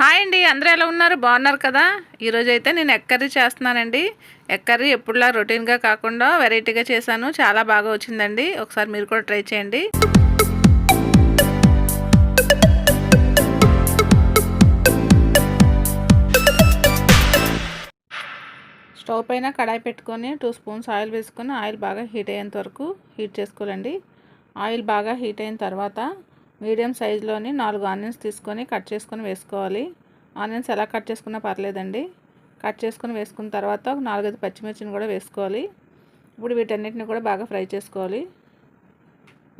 Hi అండి అందరూ ఎలా ఉన్నారు? బాగున్నారు కదా? ఈరోజు అయితే నేను ఎక్కర్రీ చేస్తున్నానండి. ఎక్కర్రీ ఎప్పుడులా రొటీన్గా కాకుండా వెరైటీగా చేశాను. చాలా బాగా వచ్చిందండి. ఒకసారి మీరు కూడా ట్రై చేయండి. స్టవ్ పైన కడాయి పెట్టుకొని టూ స్పూన్స్ ఆయిల్ వేసుకొని ఆయిల్ బాగా హీట్ అయ్యేంత వరకు హీట్ చేసుకోవాలండి. ఆయిల్ బాగా హీట్ అయిన తర్వాత మీడియం సైజులోని నాలుగు ఆనియన్స్ తీసుకొని కట్ చేసుకొని వేసుకోవాలి. ఆనియన్స్ ఎలా కట్ చేసుకున్నా పర్లేదండి. కట్ చేసుకుని వేసుకున్న తర్వాత ఒక నాలుగైదు పచ్చిమిర్చిని కూడా వేసుకోవాలి. ఇప్పుడు వీటన్నిటిని కూడా బాగా ఫ్రై చేసుకోవాలి.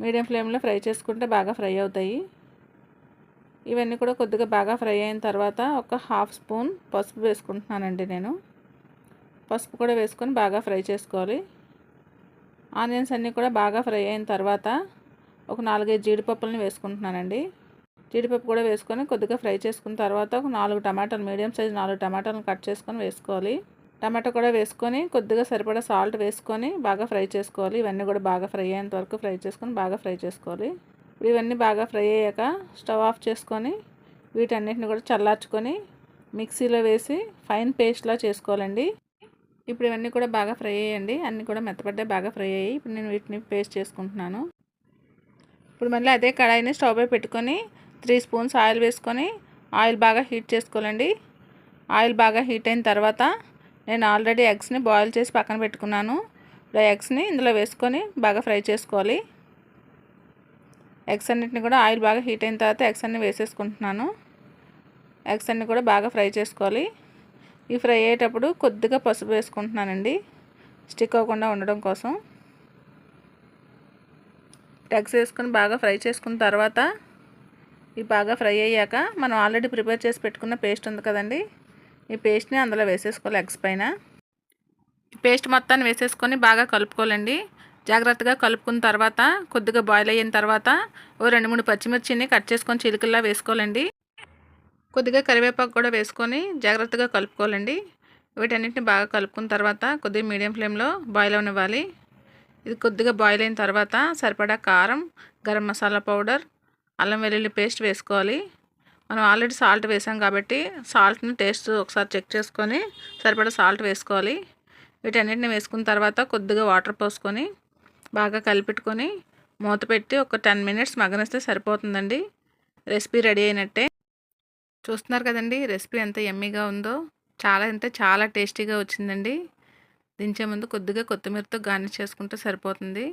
మీడియం ఫ్లేమ్లో ఫ్రై చేసుకుంటే బాగా ఫ్రై అవుతాయి. ఇవన్నీ కూడా కొద్దిగా బాగా ఫ్రై అయిన తర్వాత ఒక హాఫ్ స్పూన్ పసుపు వేసుకుంటున్నానండి నేను. పసుపు కూడా వేసుకొని బాగా ఫ్రై చేసుకోవాలి. ఆనియన్స్ అన్నీ కూడా బాగా ఫ్రై అయిన తర్వాత ఒక నాలుగైదు జీడిపప్పులను వేసుకుంటున్నానండి. జీడిపప్పు కూడా వేసుకొని కొద్దిగా ఫ్రై చేసుకున్న తర్వాత ఒక నాలుగు టమాటాలు మీడియం సైజ్ నాలుగు టమాటాలను కట్ చేసుకొని వేసుకోవాలి. టమాటా కూడా వేసుకొని కొద్దిగా సరిపడా సాల్ట్ వేసుకొని బాగా ఫ్రై చేసుకోవాలి. ఇవన్నీ కూడా బాగా ఫ్రై అయ్యేంత వరకు ఫ్రై చేసుకొని బాగా ఫ్రై చేసుకోవాలి. ఇప్పుడు ఇవన్నీ బాగా ఫ్రై అయ్యాక స్టవ్ ఆఫ్ చేసుకొని వీటన్నిటిని కూడా చల్లార్చుకొని మిక్సీలో వేసి ఫైన్ పేస్ట్లా చేసుకోవాలండి. ఇప్పుడు ఇవన్నీ కూడా బాగా ఫ్రై అయ్యండి. అన్నీ కూడా మెత్తపడ్డాయి బాగా ఫ్రై అయ్యాయి. ఇప్పుడు నేను వీటిని పేస్ట్ చేసుకుంటున్నాను. ఇప్పుడు మళ్ళీ అదే కడాయిని స్టవ్ పై పెట్టుకొని త్రీ స్పూన్స్ ఆయిల్ వేసుకొని ఆయిల్ బాగా హీట్ చేసుకోవాలండి. ఆయిల్ బాగా హీట్ అయిన తర్వాత నేను ఆల్రెడీ ఎగ్స్ని బాయిల్ చేసి పక్కన పెట్టుకున్నాను. ఇప్పుడు ఎగ్స్ని ఇందులో వేసుకొని బాగా ఫ్రై చేసుకోవాలి. ఎగ్స్ అన్నిటిని కూడా ఆయిల్ బాగా హీట్ అయిన తర్వాత ఎగ్స్ అన్ని వేసేసుకుంటున్నాను. ఎగ్స్ అన్ని కూడా బాగా ఫ్రై చేసుకోవాలి. ఈ ఫ్రై అయ్యేటప్పుడు కొద్దిగా పసుపు వేసుకుంటున్నానండి. స్టిక్ అవ్వకుండా ఉండడం కోసం. ఎగ్స్ వేసుకొని బాగా ఫ్రై చేసుకున్న తర్వాత ఇవి బాగా ఫ్రై అయ్యాక మనం ఆల్రెడీ ప్రిపేర్ చేసి పెట్టుకున్న పేస్ట్ ఉంది కదండి ఈ పేస్ట్ని అందులో వేసేసుకోవాలి ఎగ్స్ పైన. పేస్ట్ మొత్తాన్ని వేసేసుకొని బాగా కలుపుకోవాలండి. జాగ్రత్తగా కలుపుకున్న తర్వాత కొద్దిగా బాయిల్ అయిన తర్వాత ఓ రెండు మూడు పచ్చిమిర్చిని కట్ చేసుకొని చిలుకల్లా వేసుకోవాలండి. కొద్దిగా కరివేపాకు కూడా వేసుకొని జాగ్రత్తగా కలుపుకోవాలండి. వీటన్నిటిని బాగా కలుపుకున్న తర్వాత కొద్దిగా మీడియం ఫ్లేమ్లో బాయిల్ అవనివ్వాలి. ఇది కొద్దిగా బాయిల్ అయిన తర్వాత సరిపడా కారం గరం మసాలా పౌడర్ అల్లం వెల్లుల్లి పేస్ట్ వేసుకోవాలి. మనం ఆల్రెడీ సాల్ట్ వేసాం కాబట్టి సాల్ట్ని టేస్ట్ ఒకసారి చెక్ చేసుకొని సరిపడా సాల్ట్ వేసుకోవాలి. వీటన్నిటిని వేసుకున్న తర్వాత కొద్దిగా వాటర్ పోసుకొని బాగా కలిపెట్టుకొని మూత పెట్టి ఒక టెన్ మినిట్స్ మగ్గనిస్తే సరిపోతుందండి. రెసిపీ రెడీ అయినట్టే. చూస్తున్నారు కదండి రెసిపీ ఎంత ఎమ్మీగా ఉందో. చాలా అంటే చాలా టేస్టీగా వచ్చిందండి. దించే ముందు కొద్దిగా కొత్తిమీరతో గార్నిష్ చేసుకుంటే సరిపోతుంది.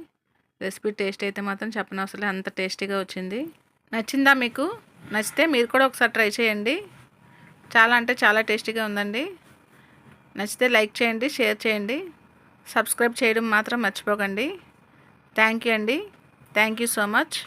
రెసిపీ టేస్ట్ అయితే మాత్రం చెప్పనవసరం అంత టేస్టీగా వచ్చింది. నచ్చిందా మీకు? నచ్చితే మీరు కూడా ఒకసారి ట్రై చేయండి. చాలా అంటే చాలా టేస్టీగా ఉందండి. నచ్చితే లైక్ చేయండి షేర్ చేయండి. సబ్స్క్రైబ్ చేయడం మాత్రం మర్చిపోకండి. థ్యాంక్ యూ అండి. Thank you so much.